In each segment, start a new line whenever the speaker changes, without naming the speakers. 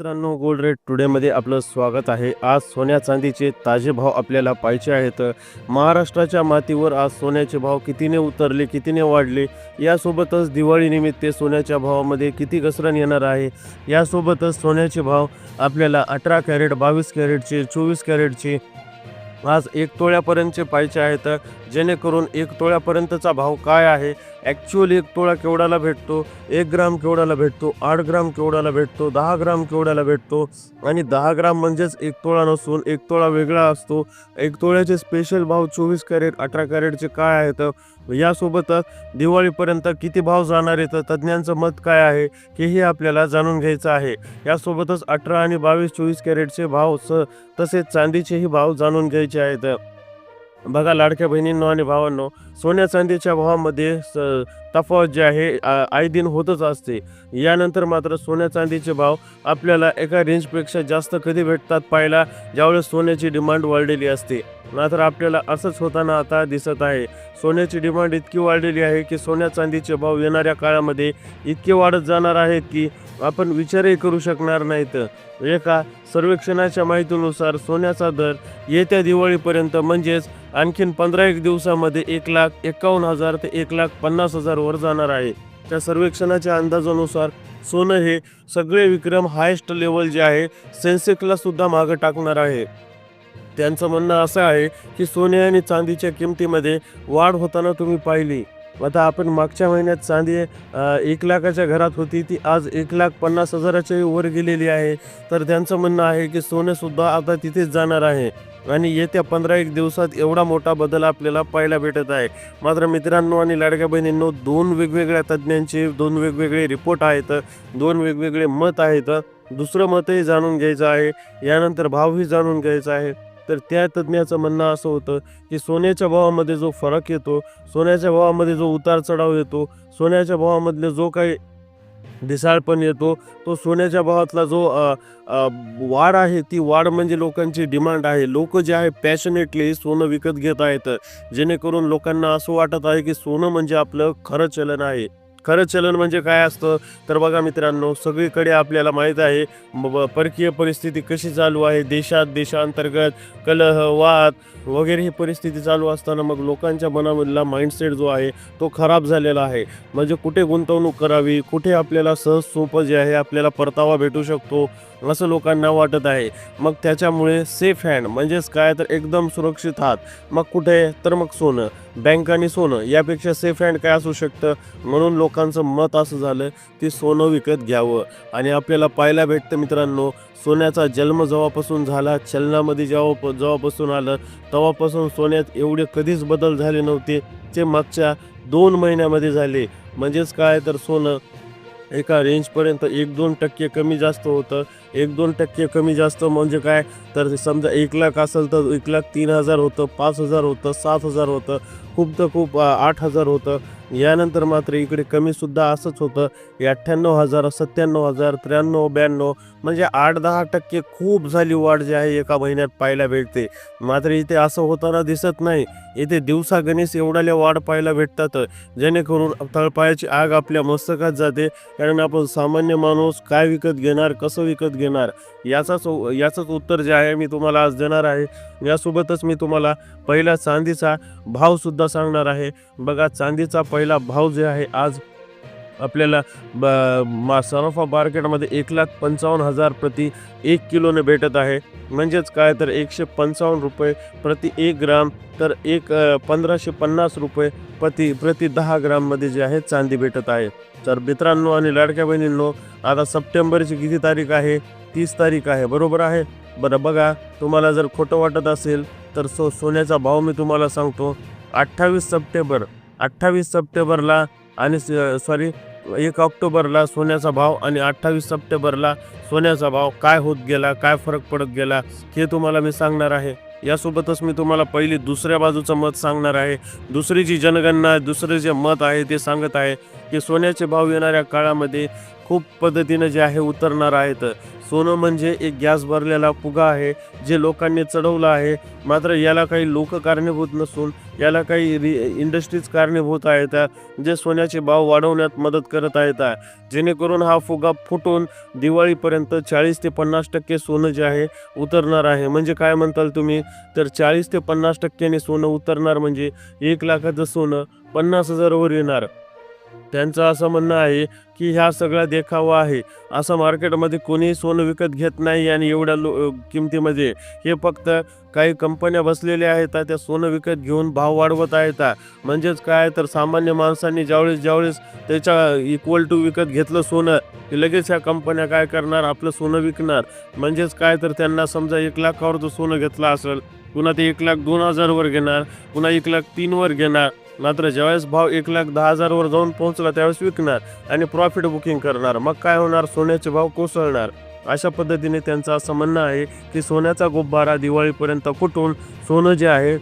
मित्रांनो gold rate टुडेमध्ये आपलं स्वागत आहे. आज सोन्या चांदीचे ताजे भाव आपल्याला पाहिजे आहेत. महाराष्ट्राच्या मातीवर आज सोन्याचे भाव कितीने उतरले कितीने वाढले? यासोबतच दिवाळीनिमित्त सोन्याच्या भावामध्ये किती घसरण येणार आहे? यासोबतच सोन्याचे भाव आपल्याला अठरा कॅरेट बावीस कॅरेटचे चोवीस कॅरेटचे आज एक तोळ्यापर्यंतचे पाहिजे आहेत. जेणेकरून एक तोळ्यापर्यंतचा भाव काय आहे? ॲक्च्युअल एक तोळा केवढ्याला भेटतो? एक ग्राम केवढ्याला भेटतो? आठ ग्राम केवढ्याला भेटतो? दहा ग्राम केवढ्याला भेटतो? आणि दहा ग्राम म्हणजेच एक तोळा नसून एक तोळा वेगळा असतो. एक तोळ्याचे स्पेशल भाव चोवीस कॅरेट अठरा कॅरेटचे काय आहेत? यासोबतच दिवाळीपर्यंत किती भाव जाणार आहेत? तज्ज्ञांचं मत काय आहे? हेही आपल्याला जाणून घ्यायचं आहे. यासोबतच अठरा आणि बावीस चोवीस कॅरेटचे भाव स तसेच चांदीचेही भाव जाणून घ्यायचे आहेत. बघा लाडक्या बहिणींनो आणि भावांनो सोन्या चांदीच्या भावामध्ये स तफावत जे आहे आ- आय दिन होतच असते. यानंतर मात्र सोन्या चांदीचे भाव आपल्याला एका रेंजपेक्षा जास्त कधी भेटतात पाहायला ज्यावेळेस सोन्याची डिमांड वाढलेली असते. मात्र आपल्याला असंच होताना आता दिसत आहे. सोन्याची डिमांड इतकी वाढलेली आहे की सोन्या चांदीचे भाव येणाऱ्या काळामध्ये इतके वाढत जाणार आहेत की आपण विचारही करू शकणार नाहीत. एका सर्वेक्षणाच्या माहितीनुसार सोन्याचा दर येत्या दिवाळीपर्यंत म्हणजेच आणखीन पंधरा एक दिवसामध्ये एक लाख एकावन्न हजार ते एक लाख पन्नास हजार वर जाणार आहे. त्या सर्वेक्षणाच्या अंदाजानुसार सोनं हे सगळे विक्रम हायेस्ट लेवल जे आहे सेन्सेक्सला सुद्धा मागं टाकणार आहे. त्यांचं म्हणणं असं आहे की सोने आणि चांदीच्या किमतीमध्ये वाढ होताना तुम्ही पाहिली. आता आपण मागच्या महिन्यात चांदी एक लाखाच्या घरात होती ती आज एक लाख पन्नास हजाराच्या वर गेलेली आहे. तर त्यांचं म्हणणं आहे की सोनेसुद्धा आता तिथेच जाणार आहे. आणि येत्या पंधरा एक दिवसात एवढा मोठा बदल आपल्याला पाहायला भेटत आहे. मात्र मित्रांनो आणि लाडक्या बहिणींनो दोन वेगवेगळ्या तज्ज्ञांचे दोन वेगवेगळे रिपोर्ट आहेत दोन वेगवेगळे मत आहेत. दुसरं मतही जाणून घ्यायचं आहे. यानंतर भावही जाणून घ्यायचा आहे. तर त्या तज्ज्ञाचं म्हणणं असं होतं की सोन्याच्या भावामध्ये जो फरक येतो सोन्याच्या भावामध्ये जो उतार चढाव येतो सोन्याच्या भावामधले जो काही ढिसाळपण येतो. तो सोन्याच्या भावातला जो वाढ आहे ती वाढ म्हणजे लोकांची डिमांड आहे. लोक जे आहे पॅशनेटली सोनं विकत घेत आहेत. जेणेकरून लोकांना असं वाटत आहे की सोनं म्हणजे आपलं खरं चलन आहे. खरं चलन म्हणजे काय असतं? तर बघा मित्रांनो सगळीकडे आपल्याला माहीत आहे परकीय परिस्थिती कशी चालू आहे? देशात देशांतर्गत कलह वाद वगैरे ही परिस्थिती चालू असताना मग लोकांच्या मनामधला माइंडसेट जो आहे तो खराब झालेला आहे. म्हणजे कुठे गुंतवणूक करावी? कुठे आपल्याला सहज सोपं जे आहे आपल्याला परतावा भेटू शकतो असं लोकांना वाटत आहे. मग त्याच्यामुळे सेफ हँड म्हणजेच काय? तर एकदम सुरक्षित हात मग कुठे? तर मग सोनं. बँक आणि सोनं यापेक्षा सेफ हँड काय असू शकतं? म्हणून लोकांचं मत असं झालं की सोनं विकत घ्यावं. आणि आपल्याला पाहायला भेटतं मित्रांनो सोन्याचा जन्म जेव्हापासून झाला चलनामध्ये जेव्हा जेव्हापासून आलं तेव्हापासून सोन्यात एवढे कधीच बदल झाले नव्हते ते मागच्या दोन महिन्यामध्ये झाले. म्हणजेच काय? तर सोनं एका रेंजपर्यंत एक दोन टक्के कमी जास्त होतं. एक दोन टक्के कमी जास्त म्हणजे काय? तर समजा एक लाख असेल तर एक लाख तीन हजार होतं पाच हजार होतं सात हजार होतं. खूप तर खूप आठ हजार होतं. यानंतर मात्र इकडे कमीसुद्धा असंच होतं. अठ्ठ्याण्णव हजार सत्त्याण्णव हजार त्र्याण्णव ब्याण्णव म्हणजे आठ दहा टक्के खूप झाली वाढ जी आहे एका महिन्यात पाहायला भेटते. मात्र इथे असं होताना दिसत नाही. इथे दिवसा गणेश वाढ पाहायला भेटतात जेणेकरून तळपायाची आग आपल्या मस्तकात जाते. कारण आपण सामान्य माणूस काय विकत घेणार कसं विकत घेणार? याचाच याचंच उत्तर जे आहे मी तुम्हाला आज देणार आहे. यासोबतच मी तुम्हाला पहिला चांदीचा भावसुद्धा सांगणार आहे. बघा चांदीचा पहिला भाव जे आहे आज आपल्याला ब मा सराफा मार्केटमध्ये एक लाख पंचावन्न हजार प्रति एक किलोने भेटत आहे. म्हणजेच काय? तर एकशे पंचावन्न रुपये प्रति एक ग्राम तर एक पंधराशे पन्नास रुपये प्रति प्रति दहा ग्राममध्ये जे आहे चांदी भेटत आहे. तर मित्रांनो आणि लाडक्या बहिणींनो आता सप्टेंबरची किती तारीख आहे? तीस तारीख आहे बरोबर आहे? बरं बघा तुम्हाला जर खोटं वाटत असेल तर सो सोन्याचा भाव मी तुम्हाला सांगतो. अठ्ठावीस सप्टेंबर अठ्ठावीस सप्टेंबरला आणि सॉरी एक ऑक्टोबरला सोन्याचा भाव आणि अठ्ठावीस सप्टेंबरला सोन्याचा भाव काय होत गेला काय फरक पडत गेला हे तुम्हाला मी सांगणार आहे. यासोबतच मी तुम्हाला पहिली दुसऱ्या बाजूचं मत सांगणार आहे. दुसरी जी जनगणना आहे दुसरे जे मत आहे ते सांगत आहे. की सोन्याचे भाव येणाऱ्या काळामध्ये खूप पद्धतीनं जे आहे उतरणार आहेत. सोनं म्हणजे एक गॅस भरलेला फुगा आहे जे लोकांनी चढवलं आहे. मात्र याला काही लोक कारणीभूत नसून याला काही रि इंडस्ट्रीज कारणीभूत आहेत जे सोन्याचे भाव वाढवण्यात मदत करत आहेत. जेणेकरून हा फुगा फुटून दिवाळीपर्यंत चाळीस ते पन्नास टक्के सोनं जे आहे उतरणार आहे. म्हणजे काय म्हणताल तुम्ही? तर चाळीस ते पन्नास टक्क्याने सोनं उतरणार म्हणजे एक लाखाचं सोनं पन्नास हजारवर येणार. त्यांचं असं म्हणणं आहे की ह्या सगळा देखावा आहे. असं मार्केटमध्ये कोणीही सोनं विकत घेत नाही आणि एवढ्या लो किमतीमध्ये. हे फक्त काही कंपन्या बसलेल्या आहेत त्या सोनं विकत घेऊन भाव वाढवत आहेत. म्हणजेच काय तर सामान्य माणसांनी ज्यावेळेस ज्यावेळेस त्याच्या इक्वल टू विकत घेतलं सोनं की लगेच ह्या कंपन्या काय करणार? आपलं सोनं विकणार. म्हणजेच काय तर त्यांना समजा एक लाखावर जो सोनं घेतलं असेल पुन्हा ते एक लाख दोन हजारवर घेणार पुन्हा एक लाख तीनवर घेणार. मात्र ज्यावेळेस भाव एक लाख दहा हजारवर जाऊन पोहोचला त्यावेळेस विकणार आणि प्रॉफिट बुकिंग करणार. मग काय होणार? सोन्याचे भाव कोसळणार. अशा पद्धतीने त्यांचं असं म्हणणं आहे की सोन्याचा गुब्बारा दिवाळीपर्यंत फुटून सोनं जे आहे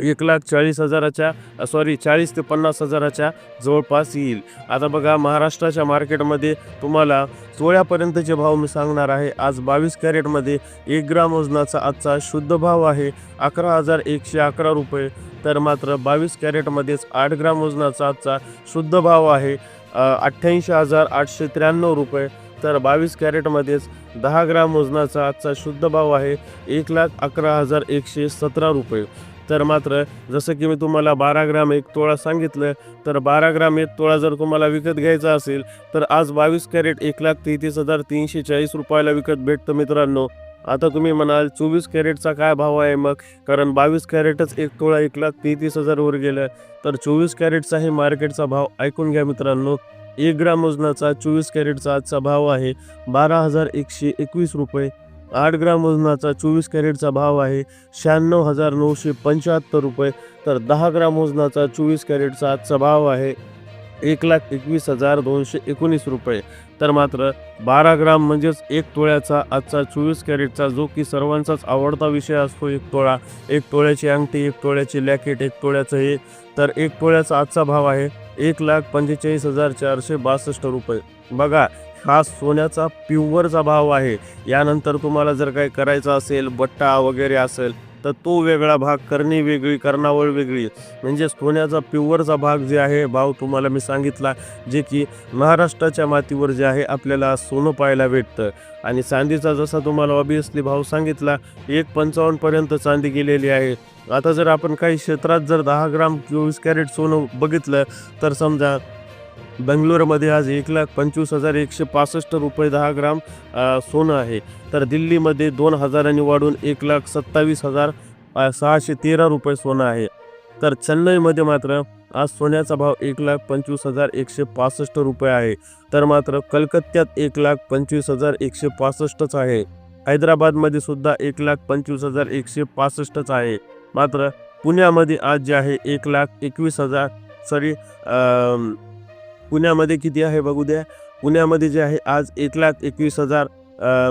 एक लाख चाळीस हजाराच्या सॉरी चाळीस ते पन्नास हजाराच्या जवळपास येईल. आता बघा महाराष्ट्राच्या मार्केटमध्ये तुम्हाला सोळ्यापर्यंतचे भाव मी सांगणार आहे. आज बावीस कॅरेटमध्ये एक ग्राम वजनाचा आजचा शुद्ध भाव आहे. अकरा हजार एकशे अकरा रुपये तर मात्र बावीस कॅरेटमध्येच आठ ग्राम वजनाचा आजचा शुद्ध भाव आहे. अठ्ठ्याऐंशी हजार आठशे त्र्याण्णव रुपये तर बावीस कॅरेटमध्येच दहा ग्राम वजनाचा आजचा शुद्ध भाव आहे. एक लाख अकरा हजार एकशे सतरा रुपये. तर मात्र जसं की मी तुम्हाला बारा ग्राम एक तोळा सांगितलं तर बारा ग्राम एक तोळा जर तुम्हाला विकत घ्यायचा असेल तर आज बावीस कॅरेट एक लाख तेहतीस हजार तीनशे चाळीस रुपयाला विकत भेटतं मित्रांनो. आता तुम्ही म्हणाल चोवीस कॅरेटचा काय भाव आहे मग? कारण बावीस कॅरेटच एक तोळा एक लाख तेहतीस हजारवर गेलं. तर चोवीस कॅरेटचाही मार्केटचा भाव ऐकून घ्या मित्रांनो. एक ग्राम वजनाचा चोवीस कॅरेटचा आजचा भाव आहे बारा हजार एकशे एकवीस रुपये. आठ ग्राम वजनाचा चोवीस कॅरेटचा भाव आहे शहाण्णव हजार नऊशे पंच्याहत्तर रुपये. तर दहा ग्राम वजनाचा चोवीस कॅरेटचा आजचा भाव आहे एक लाख एकवीस हजार दोनशे एकोणीस रुपये. तर मात्र बारा ग्राम म्हणजेच एक तोळ्याचा आजचा चोवीस कॅरेटचा जो की सर्वांचाच आवडता विषय असतो एक तोळा. एक तोळ्याची अंगठी एक तोळ्याची लॅकेट एक तोळ्याचं हे. तर एक तोळ्याचा आजचा भाव आहे एक लाख पंचेचाळीस हजार चारशे बासष्ट रुपये. बघा हा सोन्याचा प्युअरचा भाव आहे. यानंतर तुम्हाला जर काही करायचं असेल बट्टा वगैरे असेल तर तो वेगळा भाग करणी वेगळी कर्णावळ वेगळी. म्हणजे सोन्याचा प्युअरचा भाग जे आहे भाव तुम्हाला मी सांगितला जे की महाराष्ट्राच्या मातीवर जे आहे आपल्याला सोनं पाहायला भेटतं. आणि चांदीचा जसा तुम्हाला ऑबियसली भाव सांगितला एक पंचावन्नपर्यंत चांदी गेलेली आहे. आता जर आपण काही क्षेत्रात जर दहा ग्राम चोवीस कॅरेट सोनं बघितलं तर समजा बेंगलोरमध्ये आज एक लाख पंचवीस हजार एकशे पासष्ट रुपये दहा ग्राम सोनं आहे. तर दिल्लीमध्ये दोन हजारांनी वाढून एक लाख सत्तावीस हजार सहाशे तेरा रुपये सोनं आहे. तर चेन्नईमध्ये मात्र आज सोन्याचा भाव एक लाख पंचवीस हजार एकशे पासष्ट रुपये आहे. तर मात्र कलकत्त्यात एक लाख पंचवीस हजार एकशे पासष्टच आहे. हैदराबादमध्ये सुद्धा एक लाख पंचवीस हजार एकशे पासष्टच आहे. मात्र पुण्यामध्ये आज जे आहे एक लाख एकवीस हजार सॉरी पुण्यामध्ये किती आहे बघू द्या. पुण्यामध्ये जे आहे आज एक लाख एकवीस हजार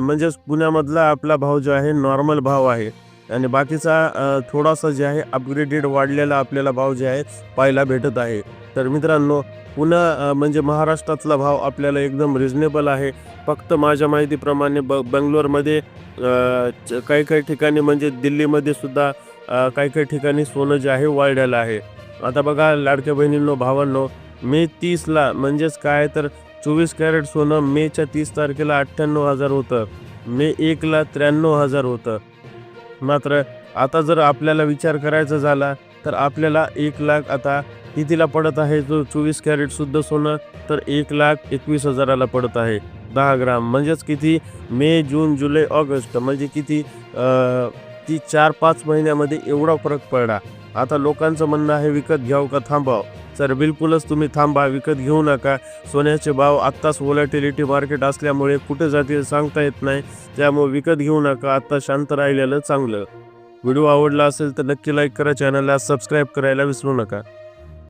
म्हणजेच पुण्यामधला आपला भाव जो आहे नॉर्मल भाव आहे. आणि बाकीचा थोडासा जे आहे अपग्रेडेड वाढलेला आपल्याला भाव जे आहे पाहायला भेटत आहे. तर मित्रांनो पुन्हा म्हणजे महाराष्ट्रातला भाव आपल्याला एकदम रिजनेबल आहे. फक्त माझ्या माहितीप्रमाणे ब बंगलोरमध्ये काही काही ठिकाणी म्हणजे दिल्लीमध्ये सुद्धा काही काही ठिकाणी सोनं जे आहे वाढलेलं आहे. आता बघा लाडक्या बहिणींनो भावांनो मे तीसला म्हणजेच काय तर चोवीस कॅरेट सोनं मेच्या तीस तारखेला अठ्ठ्याण्णव हजार होतं. मे एकला त्र्याण्णव हजार होतं. मात्र आता जर आपल्याला विचार करायचा झाला तर आपल्याला एक लाख आता कितीला पडत आहे? जो चोवीस कॅरेटसुद्धा सोनं तर एक लाख एकवीस हजाराला पडत आहे. दहा ग्राम म्हणजेच किती? मे जून जुलै ऑगस्ट म्हणजे किती? ती चार पाच महिन्यामध्ये एवढा फरक पडला. आता लोकांचं म्हणणं आहे विकत घ्यावं का थांबाव? तर बिलकुलच तुम्ही थांबा विकत घेऊ नका. सोन्याचे भाव आत्ताच वॉलॅटिलिटी मार्केट असल्यामुळे कुठे जातील सांगता येत नाही. त्यामुळे विकत घेऊ नका आत्ता शांत राहिलेलं चांगलं. व्हिडिओ आवडला असेल तर नक्की लाईक करा चॅनलला सबस्क्राईब करायला विसरू नका.